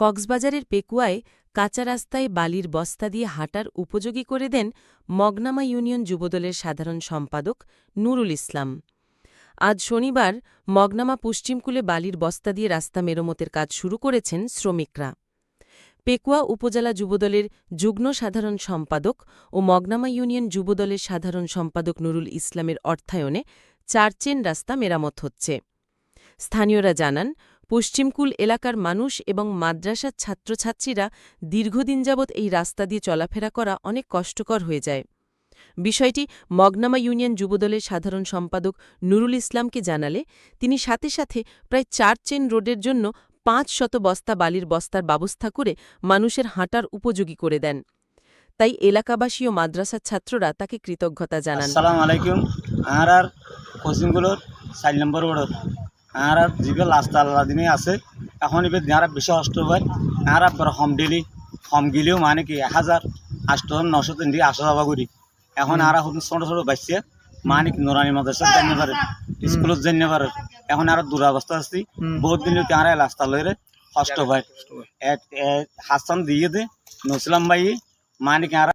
কক্সবাজারের পেকুয়ায় কাঁচা রাস্তায় বালির বস্তা দিয়ে হাঁটার উপযোগী করে দেন মগনামা ইউনিয়ন যুবদলের সাধারণ সম্পাদক নুরুল ইসলাম। আজ শনিবার মগনামা পশ্চিমকুলে বালির বস্তা দিয়ে রাস্তা মেরামতের কাজ শুরু করেছেন শ্রমিকরা। পেকুয়া উপজেলা যুবদলের যুগ্ম সাধারণ সম্পাদক ও মগনামা ইউনিয়ন যুবদলের সাধারণ সম্পাদক নুরুল ইসলামের অর্থায়নে চারচেন রাস্তা মেরামত হচ্ছে। স্থানীয়রা জানান পশ্চিমকুল এলাকার মানুষ এবং মাদ্রাসার ছাত্রছাত্রীরা দীর্ঘদিন যাবৎ এই রাস্তা দিয়ে চলাফেরা করা অনেক কষ্টকর হয়ে যায়। বিষয়টি মগনামা ইউনিয়ন যুবদলের সাধারণ সম্পাদক নুরুল ইসলামকে জানালে, তিনি সাথে সাথে প্রায় চার চেন রোডের জন্য পাঁচ শত বস্তা বালির বস্তার ব্যবস্থা করে মানুষের হাঁটার উপযোগী করে দেন। তাই এলাকাবাসী ও মাদ্রাসার ছাত্ররা তাকে কৃতজ্ঞতা জানান। আসসালামু আলাইকুম। আর আর কোচিংগুলোর চার নম্বর ওড়ত আর আর যিবিলাক আল্লাহ দিনে আছে এখন এবার যারা বেশি কষ্ট হয়। আর আর হম ডেলি হম গেলেও মানে কি এক হাজার আটশো নশো তিন দিয়ে আসা যাওয়া করি এখন আর এখন ছোটো ছোটো বাচ্চা মানে কি নোরানি মাদ্রাসা জানতে পারে স্কুলত জানতে পারে এখন আর দুরাবস্থা আসছি বহুত দিন আর রাস্তা লইরে কষ্ট হয়। হাসান দিয়ে দে। নসলাম ভাই মানে কি আর